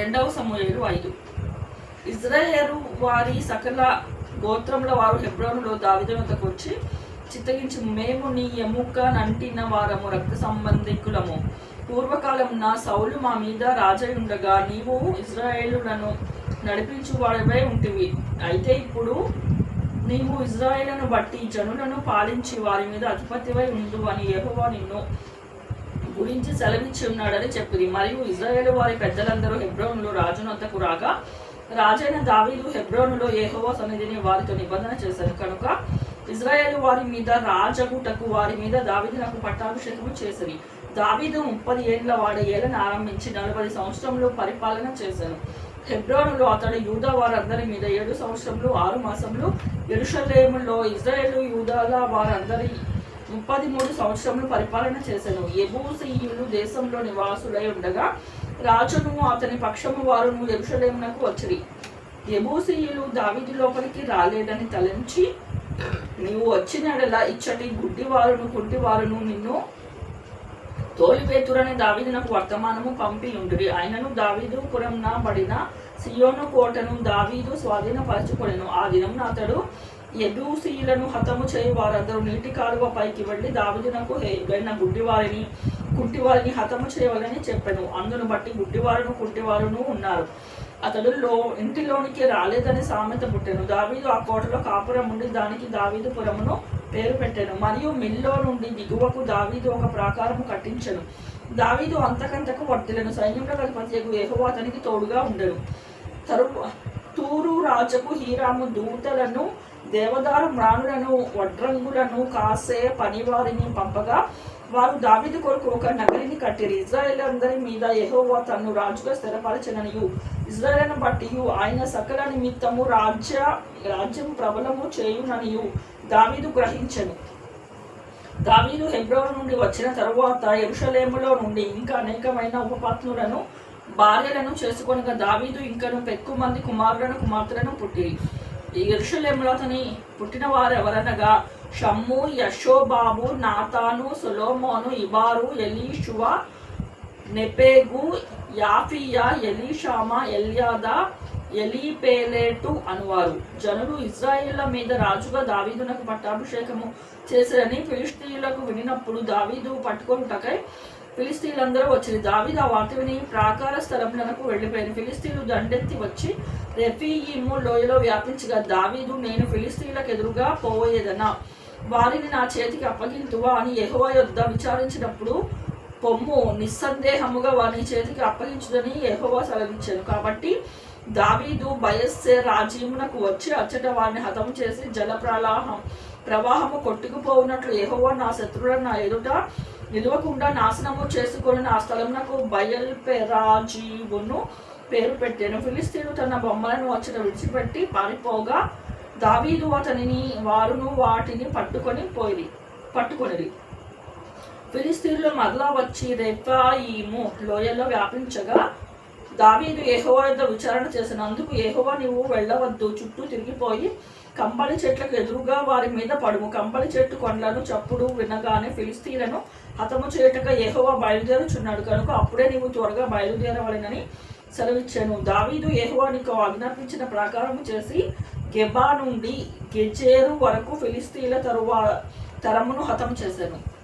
రెండవ సమూహలు ఐదు. ఇజ్రాయేలు వారి సకల గోత్రముల వారు హెబ్రోనులో దావిదనతకు వచ్చి చిత్తగించి మేము నీ ఎముక నంటిన వారము రక్త సంబంధికులము. పూర్వకాలమున సౌలు మా మీద రాజై ఉండగా నీవు ఇజ్రాయేలులను నడిపించు వాడివై ఉంటివి. అయితే ఇప్పుడు నీవు ఇజ్రాయేళ్ళను బట్టి జనులను పాలించి వారి మీద అధిపతివై ఉండు అని యెహోవా నిన్ను గురించి సెలవిచ్చి ఉన్నాడని చెప్పింది. మరియు ఇజ్రాయేల్ వారి పెద్దలందరూ హెబ్రోన్లో రాజునొద్దకు రాగా రాజైన దావీదు హెబ్రోనులో యెహోవా సన్నిధిని వారితో నిబంధన చేశారు కనుక ఇజ్రాయేల్ వారి మీద రాజగుటకు వారి మీద దావీదునకు పట్టాభిషేకము చేసిరి. దావీదు ముప్పది ఏండ్ల వాడ ఏళ్ళను ఆరంభించి నలభై సంవత్సరంలో పరిపాలన చేశాను. హెబ్రోనులో అతడు యూదా వారందరి మీద ఏడు సంవత్సరంలో ఆరు మాసంలో ఎరుషలేములో ఇజ్రాయేల్ యూదాల వారందరి ముప్పది మూడు సంవత్సరములు పరిపాలన చేశాను ఎబూసీయులు దేశంలో నివాసులై ఉండగా రాజును అతని పక్షము వారు ఎరుషలేమునకు వచ్చిరి. ఎబూసీయులు దావిది లోపలికి రాలేదని తలంచి నీవు వచ్చినడలా ఇచ్చటి గుడ్డివారును కుంటివారును నిన్ను తోలిపేతురని దావీదునకు వర్తమానము పంపి ఉండిరి. ఆయనను దావీదు పురంన బడిన సియోను కోటను దావీదు స్వాధీనపరచుకొనెను. ఆ దినం అతడు ఎబూసీలను హతము చేయి వారందరూ నీటి కాలువ పైకి వెళ్ళి దావీదునకు వెళ్ళిన గుడ్డివారిని కుంటివారిని హతము చేయవాలని చెప్పాను. అందును బట్టి గుడ్డివారును కుంటివారును ఉన్నారు. అతడు లో ఇంటిలోనికి రాలేదని సామెత పుట్టాను. దావీదు ఆ కోటలో కాపురం ఉండి దానికి దావీదు పురమును పేరు పెట్టాను. మరియు మిల్లో నుండి దిగువకు దావీదు ఒక ప్రాకారం కట్టించను. దావీదు అంతకంతకు వర్తిలను సైన్యంలో అధిపతి యెహోవా అతనికి తోడుగా ఉండను. తరు తూరు రాజకు హీరాము దూతలను దేవదారు మ్రాణులను వడ్రంగులను కాసే పనివారిని పంపగా వారు దావిది కొరకు ఒక నగరిని కట్టిరి. ఇజ్రాయేల్ అందరి మీద యెహోవా తను రాజుగా స్థిరపరచననియు. ఇజ్రాయేల్ను బట్టి ఆయన సకల నిమిత్తము రాజ్య రాజ్యం ప్రబలము చేయుననియు. దావీదు గ్రహించను. దావీదు హెబ్రవరి నుండి వచ్చిన తరువాత ఎరుషలేములో నుండి ఇంకా అనేకమైన ఉపపత్నులను భార్యలను చేసుకొనగా దావీదు ఇంకను పెక్కు మంది కుమారులను కుమార్తెలను పుట్టిరి. ఈ ఎరుషలేములో అతని పుట్టిన వారు ఎవరనగా షమ్ము యశోబాబు నాతాను సొలోమోను ఇబారు ఎలీషువ నెపేగు యాఫియా ఎలీషామా ఎల్యాదా ఎలీపేలేటు అనువారు. జనులు ఇజ్రాయిల్ల మీద రాజుగా దావీదునకు పట్టాభిషేకము చేసిరని ఫిలిస్తీన్లకు వినినప్పుడు దావీదు పట్టుకొనుటకై ఫిలిస్తీన్లందరూ వచ్చింది దావీదు ఆ వార్త విని ప్రాకార స్థలములకు వెళ్ళిపోయింది ఫిలిస్తీన్లు దండెత్తి వచ్చి రెఫీయిము లోయలో వ్యాపించగా దావీదు నేను ఫిలిస్తీన్లకు ఎదురుగా పోయేదనా? వారిని నా చేతికి అప్పగింతువా? అని ఎహోవా యొద్ద విచారించినప్పుడు పొమ్ము నిస్సందేహముగా వారిని చేతికి అప్పగించుదని ఎహోవా సెలవించాను కాబట్టి దావీదు బయస్సే రాజీమునకు వచ్చి అచ్చట వారిని హతం చేసి జల ప్రలాహం ప్రవాహము కొట్టుకుపోవునట్లు యెహోవా నా శత్రువులను నా ఎదుట నిలవకుండా నాశనము చేసుకొని నా స్థలమునకు బయల్ పెరాజీవును పేరు పెట్టాను. ఫిలిస్తీను తన బొమ్మలను అచ్చట విడిచిపెట్టి పారిపోగా దావీదు అతనిని వారును వాటిని పట్టుకొని పోయి పట్టుకొనిరి. ఫిలిస్తీన్లు మరలా వచ్చి రెఫాయిము లోయల్లో వ్యాపించగా దావీదు ఏహోవా యొద్ద విచారణ చేసినందుకు ఏహోవా నీవు వెళ్ళవద్దు. చుట్టూ తిరిగిపోయి కంపలి చెట్లకు ఎదురుగా వారి మీద పడుము. కంపలి చెట్టు కొండలను చప్పుడు వినగానే ఫిలిస్తీన్లను హతము చేయటక ఏహోవా బయలుదేరుచున్నాడు. కనుక అప్పుడే నీవు త్వరగా బయలుదేరవలెనని సెలవిచ్చాను. దావీదు ఏహోవా నీకు ఆజ్ఞాపించిన ప్రకారం చేసి గెబా నుండి గెజేరు వరకు ఫిలిస్తీన్ల తరువా తరమును హతం చేశాను.